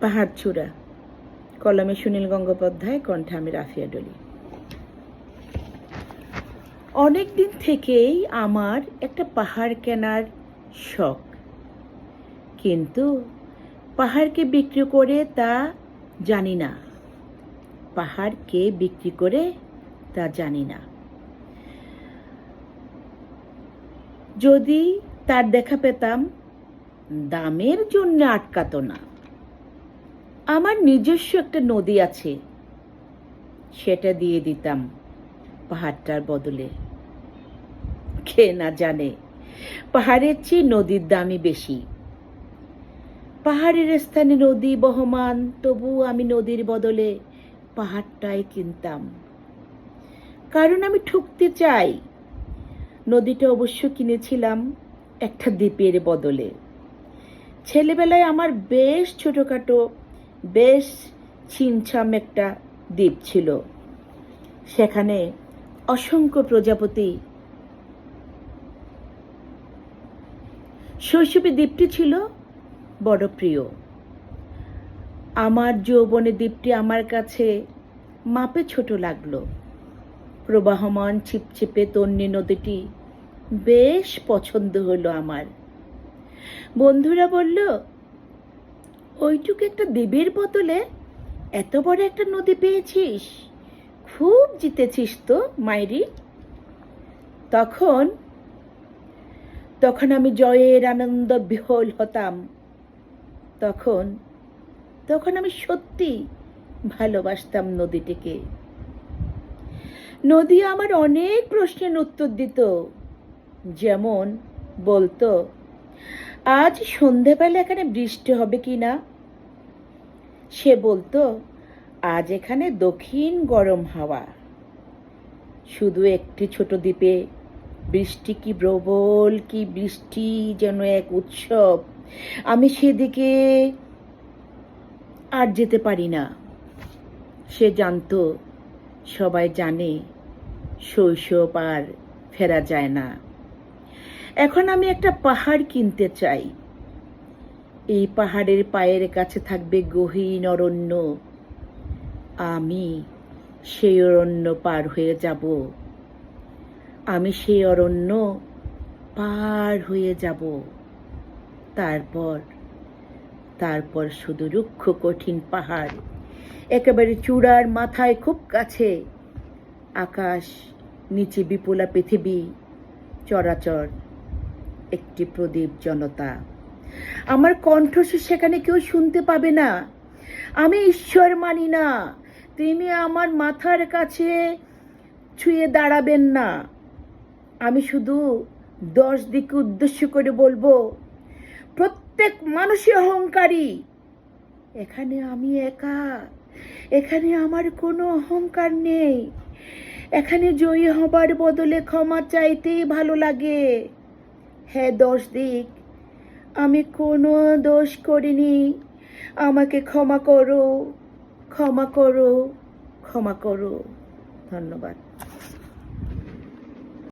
পাহাড় চূড়া কলমে সুনীল গঙ্গোপাধ্যায়, কণ্ঠে আমি রাফিয়া ডলি। অনেক দিন থেকেই আমার একটা পাহাড় কেনার শখ। কিন্তু পাহাড়কে বিক্রি করে তা জানি না। পাহাড়কে বিক্রি করে তা জানি না। যদি তার দেখা পেতাম, দামের জন্য আটকাতো না। আমার নিজস্ব একটা নদী আছে। সেটা দিয়ে দিতাম পাহাড়টার বদলে। কে না জানে, পাহাড়ের চেয়ে নদীর দামই বেশি। পাহাড়ের স্থানে নদী বহমান তবু আমি নদীর বদলে পাহাড়টাই কিনতাম। কারণ আমি ঠুকতে চাই। নদীটা অবশ্য কিনেছিলাম একটা দ্বীপের বদলে। ছেলেবেলায় আমার বেশ ছোটোখাটো বেশ ছিমছাম একটা দ্বীপ ছিল। সেখানে অসংখ্য প্রজাপতি। শৈশবে দ্বীপটি ছিল বড় প্রিয়। আমার যৌবনে দ্বীপটি আমার কাছে মাপে ছোট লাগল। প্রবাহমান ছিপছিপে তন্নি নদীটি বেশ পছন্দ হলো আমার। বন্ধুরা বলল ওইটুকু একটা দেবের বদলে এত বড় একটা নদী পেয়েছিস। খুব জিতেছিস তো, মাইরি। তখন তখন আমি জয়ের আনন্দ বিহল হতাম। তখন তখন আমি সত্যি ভালোবাসতাম নদীটিকে। নদী আমার অনেক প্রশ্নের উত্তর দিত। যেমন বলতো আজ সন্ধেবেলা এখানে বৃষ্টি হবে কি না? সে বলতো, আজ এখানে দক্ষিণ গরম হাওয়া। শুধু একটি ছোট দ্বীপে, বৃষ্টি কি প্রবল, কি বৃষ্টি যেন এক উৎসব। আমি সেদিকে আর যেতে পারি না। সে জানতো, সবাই জানে শৈশব আর ফেরা যায় না। এখন আমি একটা পাহাড় কিনতে চাই। এই পাহাড়ের পায়ের কাছে থাকবে গহীন অরণ্য। আমি সেই অরণ্য পার হয়ে যাব। আমি সেই অরণ্য পার হয়ে যাব। তারপর তারপর শুধু রুক্ষ কঠিন পাহাড়। একেবারে চূড়ার মাথায় খুব কাছে। আকাশ, নিচে বিপুলা পৃথিবী, চরাচর একটি প্রদীপ জনতা। আমার কণ্ঠস্বর সেখানে কেউ শুনতে পাবে না। আমি ঈশ্বর মানি না। তিনি আমার মাথার কাছে ছুঁয়ে দাঁড়াবেন না। আমি শুধু দশ দিকে উদ্দেশ্য করে বলব, প্রত্যেক মানুষই অহংকারী। এখানে আমি একা। এখানে আমার কোনো অহংকার নেই। এখানে জয়ী হবার বদলে ক্ষমা চাইতেই ভালো লাগে। হ্যাঁ দোষ দিক, আমি কোনো দোষ করিনি। আমাকে ক্ষমা করো ক্ষমা করো ক্ষমা করো। ধন্যবাদ।